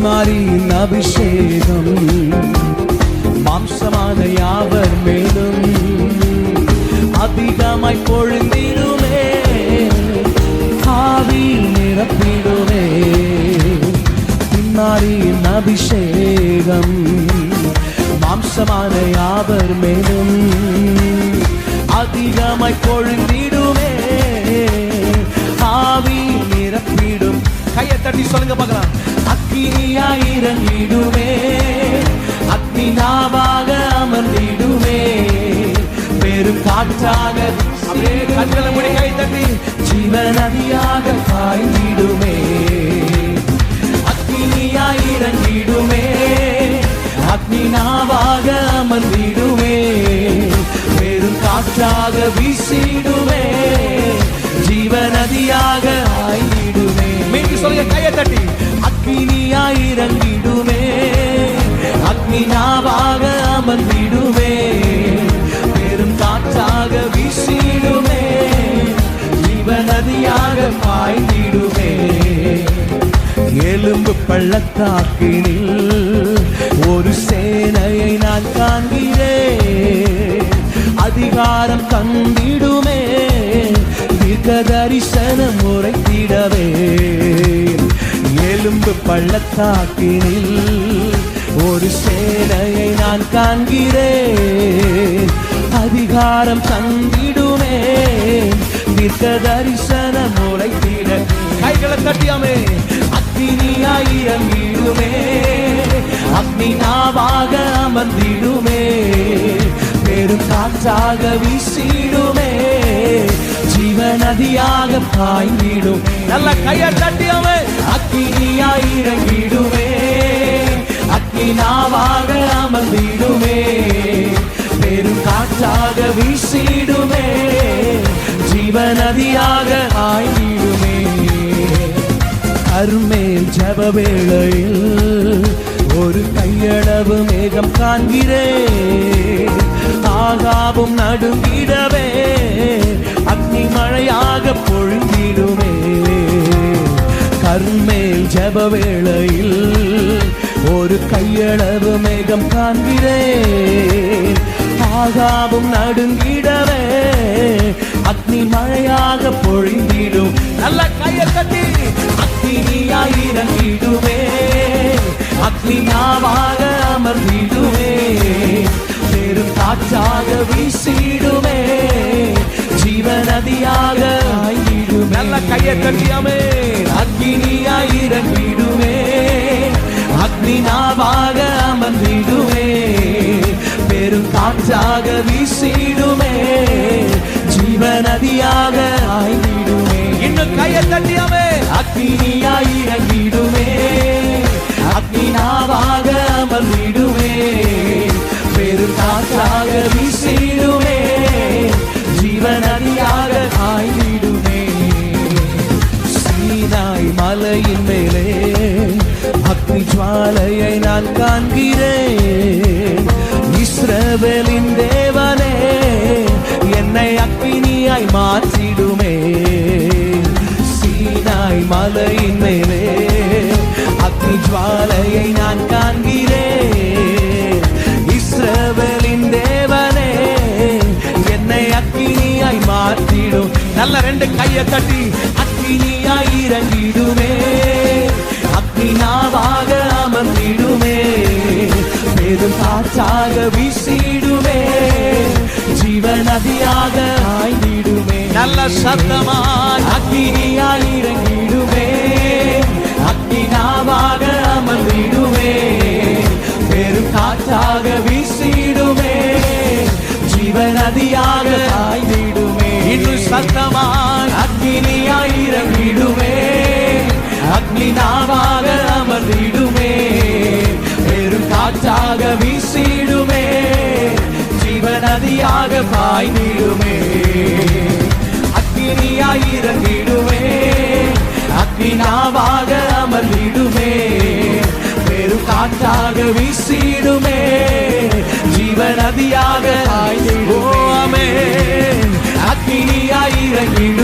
பின்மாரியின் அபிஷேகம். மாம்சமான யாவர் மேலும் அதிகமாய் பொழுந்திடுமே. ஆவியில் நிரப்பிடுமே. பின்மாரியின் அபிஷேகம். மாம்சமான யாவர் மேலும் அதிகமாய் பொழுந்திடுமே. ஆவியில் நிரப்பிடும். கையை தட்டி சொல்லுங்க பார்க்கலாம். இறங்கிடுமே அக்னி நாவாக அமர்ந்திடுமே பெரும் காற்றாக கண்களை மூடி கை தட்டி. ஜீவ நதியாக பாய்ந்திடுமே இறங்கிடுமே அக்னி நாவாக அமர்ந்திடுமே பெரும் காற்றாக வீசிடுமே ஜீவ நதியாக மீண்டும் சொல்லுங்க கையை தட்டி. அக்னியாய் இறங்கிடுமே அக்னி நாவாக அமர்ந்திடுமே பெரும் காற்றாக வீசிடுமே. ஜீவ நதியாக பாய்ந்திடுமே. எலும்பு பள்ளத்தாக்கினில் ஒரு சேனையை நான் காண்கிறேன். அதிகாரம் தந்திடுமே. தீர்க்க தரிசனம் உரைத்திடவே. எலும்பு பள்ளத்தாக்கினில் ஒரு சேனையை நான் காண்கிறேன். அதிகாரம் தந்திடுமே. தீர்க்க தரிசன உரைத்திட கைகளை தட்டியாமே. அக்னியாய் இறங்கிடுமே. அக்னி நாவாக அமர்ந்திடுமே. பெரும் காற்றாக வீசிடுமே. ஜீவநதியாக பாய்ந்திடும். நல்ல கையை தட்டியாமே. அக்னியாய் இறங்கிடுமே. அக்னி நாவாக அமர்ந்திடுமே. பெரும் காற்றாக வீசிடுமே. ஜீவநதியாக ஆய்ந்திடுமே. அருமேல் ஜப வேளையில் ஒரு கையளவு மேகம் காண்கிறேன் ஆகாவும் நடுங்கிடவே. அக்னி மழையாக பொழுந்திடுமே. கர்மேல் ஜப வேளையில் ஒரு கையளவு மேகம் காண்கிறேன். ஆகாவும் நடுங்கிடவே அக்னி மழையாக பொழிந்திடும். நல்ல கையை கட்டி அக்னியாய் இறங்கிடுமே. அக்னி நாவாக அமர்ந்திடுவே பெரும் காற்றாக வீசிடுவே நல்ல கையை கட்டியாமே அக்னியாய் இறங்கிடுமே. அக்னி நாவாக அமர்ந்திடுவே பெரும் காற்றாக வீசிடுமே. ஜீவநதியாக ஆய்ந்திடுமே. இன்னும் கையை தட்டியாமே அக்னியாய் இறங்கிடுமே. அக்னி நாவாக அமர்ந்திடுமே. பெரும் காற்றாக வீசி மேலே. அக்னி ஜுவாலையை நான் காண்கிறேன். இஸ்ரவேலின் தேவனே என்னை அக்னியாய் மாற்றிடுமே. சீனாய் மலையின் மேலே. அக்னி ஜுவாலையை நான் காண்கிறேன். இஸ்ரவேலின் தேவனே என்னை அக்னியாய் மாற்றிடும். நல்ல ரெண்டு கையை தட்டி அக்னியாய் இறங்கிடுமே. நதியாக ஆய்ந்திடுமே நல்ல சத்தமாய் அக்னியாய் நதியாக பாய்ந்திடுமே. அக்னியாய் இறங்கிடுமே. அக்னி அமர்ந்திடுமே. பெரும் காற்றாக வீசிடுமே. ஜீவ நதியாக ஆமே அக்னியாய் இறங்கிடுமே.